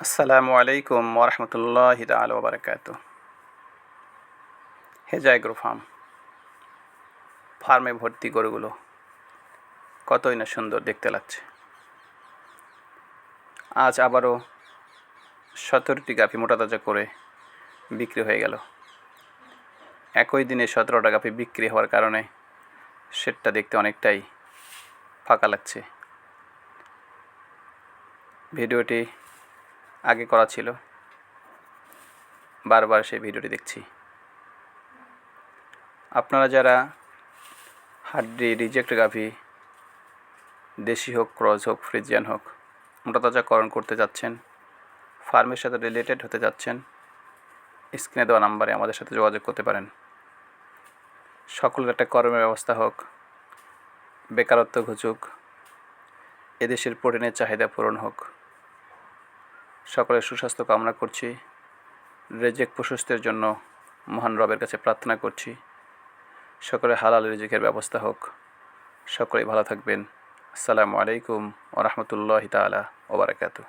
আসসালামু আলাইকুম ওরহমতুল্লাহ তাল বারকাত হেজা এগ্রো ফার্ম ফার্মে ভর্তি গরুগুলো কতই না সুন্দর দেখতে লাগছে। আজ আবারও সতেরোটি গাভি মোটা তাজা করে বিক্রি হয়ে গেল। একই দিনে সতেরোটা গাভি বিক্রি হওয়ার কারণে সেটটা দেখতে অনেকটাই ফাঁকা লাগছে। ভিডিওটি আগে করা ছিল। বারবার সেই ভিডিওটি দেখছি। আপনারা যারা হাড্ডি রিজেক্ট গাভি, দেশি হোক ক্রস হোক ফ্রিজিয়ান হোক মোটা তাজাকরণ করতে যাচ্ছেন, ফার্মের সাথে রিলেটেড হতে যাচ্ছেন, স্ক্রিনে দেওয়া নাম্বারে আমাদের সাথে যোগাযোগ করতে পারেন। সকলের একটা কর্মের ব্যবস্থা হোক, বেকারত্ব ঘুচুক, এদেশের প্রোটিনের চাহিদা পূরণ হোক সকলের সুস্বাস্থ্য কামনা করছি। রেজেক প্রশস্তের জন্য মহান রবের কাছে প্রার্থনা করছি। সকলে হালাল রেজেকের ব্যবস্থা হোক। সকলেই ভালো থাকবেন। আসসালামু আলাইকুম ওরহমতুল্লাহ তালা ওবরাকাতু